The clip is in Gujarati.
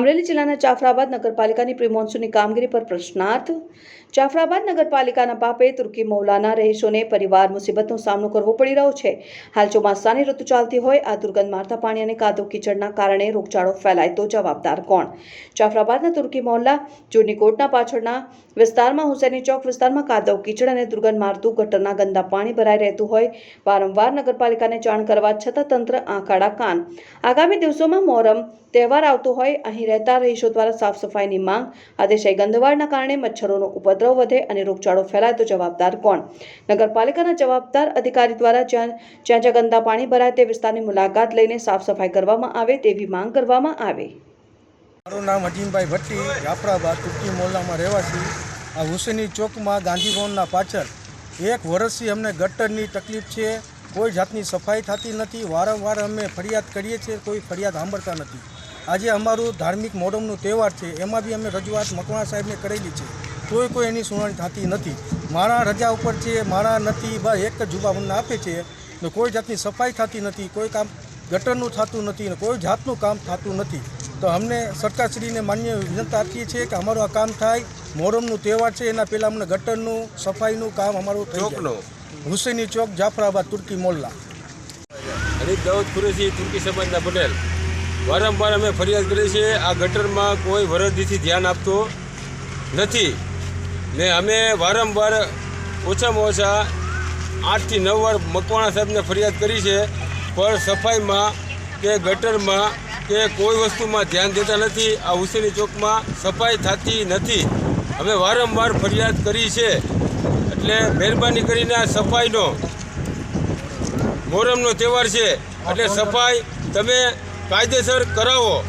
અમરેલી જિલ્લાના જાફરાબાદ નગરપાલિકાની પ્રી કામગીરી પર પ્રશ્નાર્થ. જાફરાબાદ નગરપાલિકાના પાપે તુર્કી મૌલાના રહીશોને પરિવાર મુસીબતનો સામનો કરવો પડી રહ્યો છે. હાલ ચોમાસાની ઋતુ ચાલતી હોય, આ દુર્ગંધ મારતા પાણી અને કાદવ કીચડના કારણે રોગચાળો ફેલાય તો જવાબદાર કોણ? જાફરાબાદના તુર્કી મહોલ્લા જૂની કોટના પાછળના વિસ્તારમાં, હુસેની ચોક વિસ્તારમાં કાદવ કીચડ અને દુર્ગંધ મારતું ગટરના ગંદા પાણી ભરાઈ રહેતું હોય. વારંવાર નગરપાલિકાને જાણ કરવા છતાં તંત્ર આંખાડા કાન. આગામી દિવસોમાં મોહરમ તહેવાર આવતો હોય, અહીં રહેતા રહીશો દ્વારા સાફ સફાઈની માંગ, આદેશાઈ ગંધવાળના કારણે મચ્છરોનો ઉપદ્રવ વધે અને રોગચાળો ફેલાય તો જવાબદાર કોણ? નગરપાલિકાના જવાબદાર અધિકારી દ્વારા જ્યાં જ્યાં જ્યાં ગંદા પાણી ભરાય તે વિસ્તારની મુલાકાત લઈને સાફ સફાઈ કરવામાં આવે તેવી માંગ કરવામાં આવે. મારું નામ અજીમભાઈ ભટ્ટી, જાફરાબાદ તુર્કી મોલ્લામાં રહેવાસી. આ હુસેની ચોકમાં ગાંધી ભવનના પાછળ એક વર્ષથી અમને ગટરની તકલીફ છે. કોઈ જાતની સફાઈ થતી નથી. વારંવાર અમે ફરિયાદ કરીએ છીએ. કોઈ ફરિયાદ સાંભળતા નથી. આજે અમારું ધાર્મિક મોરમનો તહેવાર છે એમાં બી અમે રજૂઆત મકવાણા સાહેબને કરેલી છે. તોય કોઈ એની સુનાવણી થતી નથી. મારા રજા ઉપર છે મારા નથી બસ એક જ જુબા અમને આપે છે. ને કોઈ જાતની સફાઈ થતી નથી કોઈ કામ ગટરનું થતું નથી ને કોઈ જાતનું કામ થતું નથી. તો અમને સરકારશ્રીને માન્ય વિનંતી આપીએ છીએ કે અમારું આ કામ થાય. મોહરમનું તહેવાર છે એના પહેલાં અમને ગટરનું સફાઈનું કામ અમારું થઈ જાય. હુસેની ચોક જાફરાબાદ તુર્કી મોલ્લા. હરીફ દાઉદ કુરેશી તુર્કી સમાજના પટેલ. વારંવાર અમે ફરિયાદ કરી છે આ ગટરમાં કોઈ વરદીથી ધ્યાન આપતો નથી. ને અમે વારંવાર ઓછામાં ઓછા આઠથી નવ વાર મકવાણા સાહેબને ફરિયાદ કરી છે, પણ સફાઈમાં કે ગટરમાં કે કોઈ વસ્તુમાં ધ્યાન દેતા નથી, આ હુસેની ચોકમાં સફાઈ થતી નથી. અમે વારંવાર ફરિયાદ કરી છે, એટલે મહેરબાની કરીને આ સફાઈનો મોરમનો તહેવાર છે, એટલે સફાઈ તમે કાયદેસર કરાવો.